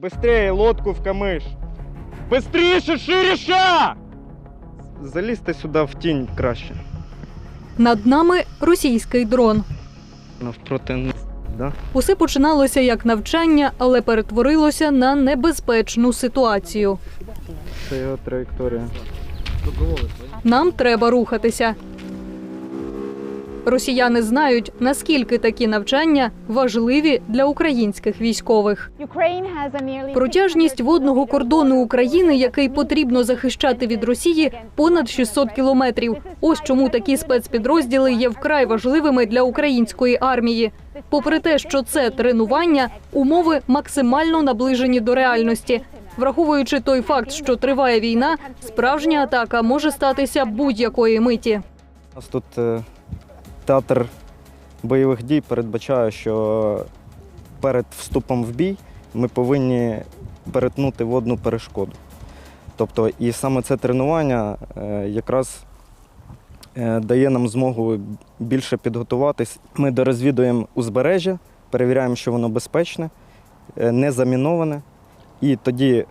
Быстрее лодку в камиш. Быстріше, ширіше! Залізьте сюди в тінь краще. Над нами російський дрон. Навпроти нас, да? Усе починалося як навчання, але перетворилося на небезпечну ситуацію. Це його траєкторія. Нам треба рухатися. Росіяни знають, наскільки такі навчання важливі для українських військових. Протяжність водного кордону України, який потрібно захищати від Росії, понад 600 кілометрів. Ось чому такі спецпідрозділи є вкрай важливими для української армії. Попри те, що це тренування, умови максимально наближені до реальності. Враховуючи той факт, що триває війна, справжня атака може статися будь-якої миті. Нас тут е, театр бойових дій передбачає, що перед вступом в бій ми повинні перетнути водну перешкоду. Тобто, і саме це тренування е, якраз е, дає нам змогу більше підготуватись. Ми дорозвідуємо узбережжя, перевіряємо, що воно безпечне, е, не заміноване. І тоді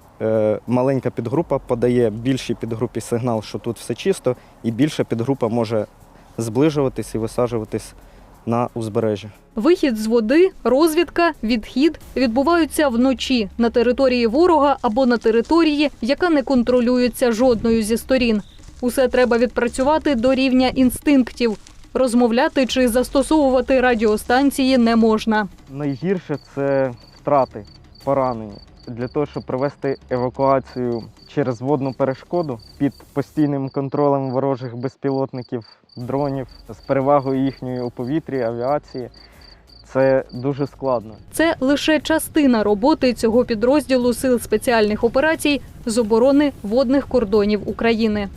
маленька підгрупа подає більшій підгрупі сигнал, що тут все чисто, і більша підгрупа може зближуватись і висаджуватись на узбережжя. Вихід з води, розвідка, відхід відбуваються вночі на території ворога або на території, яка не контролюється жодною зі сторін. Усе треба відпрацювати до рівня інстинктів. Розмовляти чи застосовувати радіостанції не можна. Найгірше це втрати, поранення. Для того, щоб провести евакуацію через водну перешкоду під постійним контролем ворожих безпілотників, дронів з перевагою їхньої у повітрі, авіації, це дуже складно. Це лише частина роботи цього підрозділу сил спеціальних операцій з оборони водних кордонів України.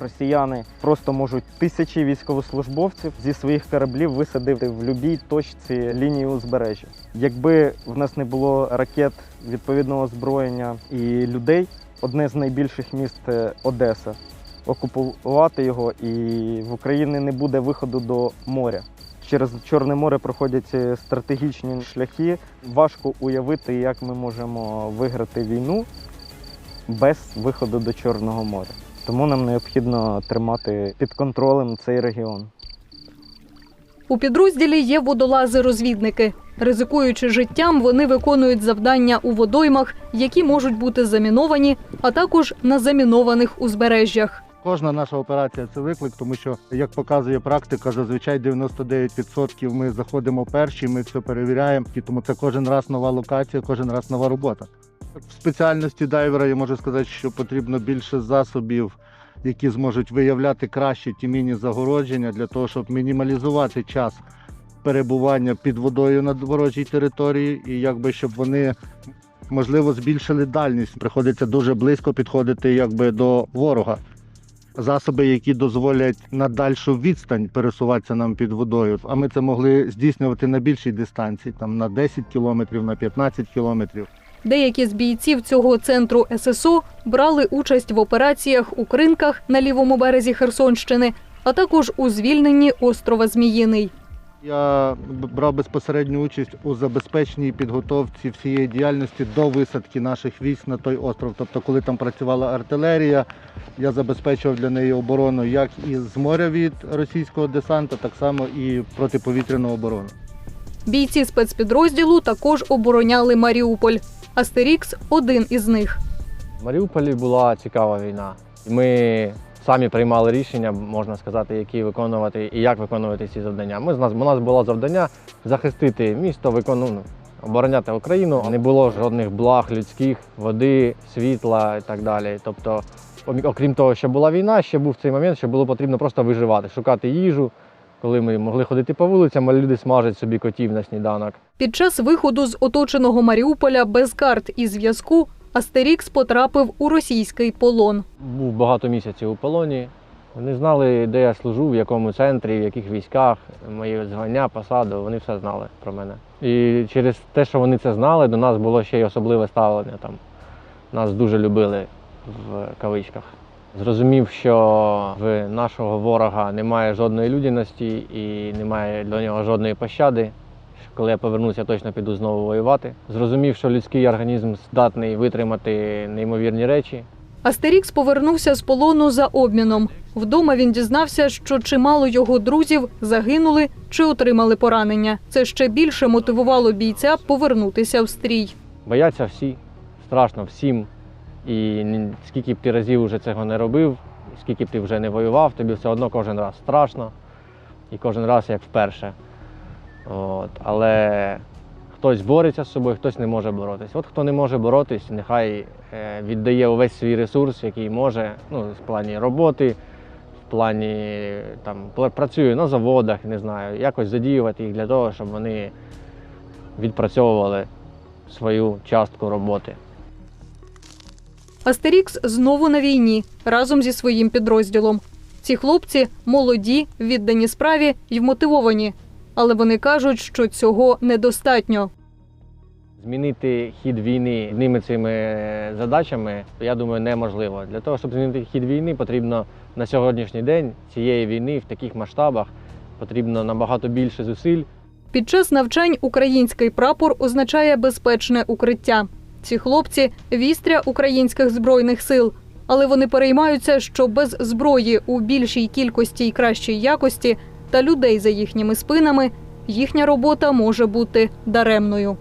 Росіяни просто можуть тисячі військовослужбовців зі своїх кораблів висадити в будь-якій точці лінії узбережжя. Якби в нас не було ракет відповідного озброєння і людей, одне з найбільших міст е, Одеса, окупувати його, і в Україні не буде виходу до моря. Через Чорне море проходять е, стратегічні шляхи. Важко уявити, як ми можемо виграти війну без виходу до Чорного моря. Тому нам необхідно тримати під контролем цей регіон. У підрозділі є водолази-розвідники. Ризикуючи життям, вони виконують завдання у водоймах, які можуть бути заміновані, а також на замінованих узбережжях. Кожна наша операція це виклик, тому що, як показує практика, зазвичай 99% ми заходимо перші, ми все перевіряємо, і тому це кожен раз нова локація, кожен раз нова робота. В спеціальності дайвера я можу сказати, що потрібно більше засобів, які зможуть виявляти краще ті міні-загородження для того, щоб мінімалізувати час перебування під водою на ворожій території, і якби щоб вони можливо збільшили дальність. Приходиться дуже близько підходити якби до ворога засоби, які дозволять на дальшу відстань пересуватися нам під водою. А ми це могли здійснювати на більшій дистанції, там на 10 кілометрів, на 15 кілометрів. Деякі з бійців цього центру ССО брали участь в операціях у кринках на лівому березі Херсонщини, а також у звільненні острова Зміїний. Я брав безпосередню участь у забезпеченні і підготовці всієї діяльності до висадки наших військ на той остров. Тобто, коли там працювала артилерія, я забезпечував для неї оборону як і з моря від російського десанту, так само і протиповітряну оборону. Бійці спецпідрозділу також обороняли Маріуполь. Астерікс один із них. В Маріуполі була цікава війна. Ми самі приймали рішення, можна сказати, які виконувати і як виконувати ці завдання. Ми з нас у нас було завдання захистити місто, викону, обороняти Україну. Не було жодних благ людських, води, світла і так далі. Тобто, окрім того, що була війна, ще був цей момент, що було потрібно просто виживати, шукати їжу. Коли ми могли ходити по вулицям, а люди смажать собі котів на сніданок. Під час виходу з оточеного Маріуполя без карт і зв'язку Астерікс потрапив у російський полон. був багато місяців у полоні. Вони знали, де я служу, в якому центрі, в яких військах, мої звання, посаду, вони все знали про мене. І через те, що вони це знали, до нас було ще й особливе ставлення. Там. Нас дуже любили в кавичках. Зрозумів, що в нашого ворога немає жодної людяності і немає до нього жодної пощади. коли я повернуся, я точно піду знову воювати. Зрозумів, що людський організм здатний витримати неймовірні речі. Астерікс повернувся з полону за обміном. Вдома він дізнався, що чимало його друзів загинули чи отримали поранення. Це ще більше мотивувало бійця повернутися в стрій. Бояться всі, страшно всім. І скільки б ти разів вже цього не робив, скільки б ти вже не воював, тобі все одно кожен раз страшно. І кожен раз як вперше. От. Але хтось бореться з собою, хтось не може боротись. От хто не може боротись, нехай е, віддає увесь свій ресурс, який може, ну, в плані роботи, в плані там, працює на заводах, не знаю, якось задіювати їх для того, щоб вони відпрацьовували свою частку роботи. Астерікс знову на війні разом зі своїм підрозділом. Ці хлопці молоді, віддані справі й вмотивовані. Але вони кажуть, що цього недостатньо. Змінити хід війни одними цими е, задачами, я думаю, неможливо. Для того, щоб змінити хід війни, потрібно на сьогоднішній день цієї війни в таких масштабах потрібно набагато більше зусиль. Під час навчань український прапор означає безпечне укриття. Ці хлопці вістря українських збройних сил, але вони переймаються, що без зброї у більшій кількості й кращій якості та людей за їхніми спинами їхня робота може бути даремною.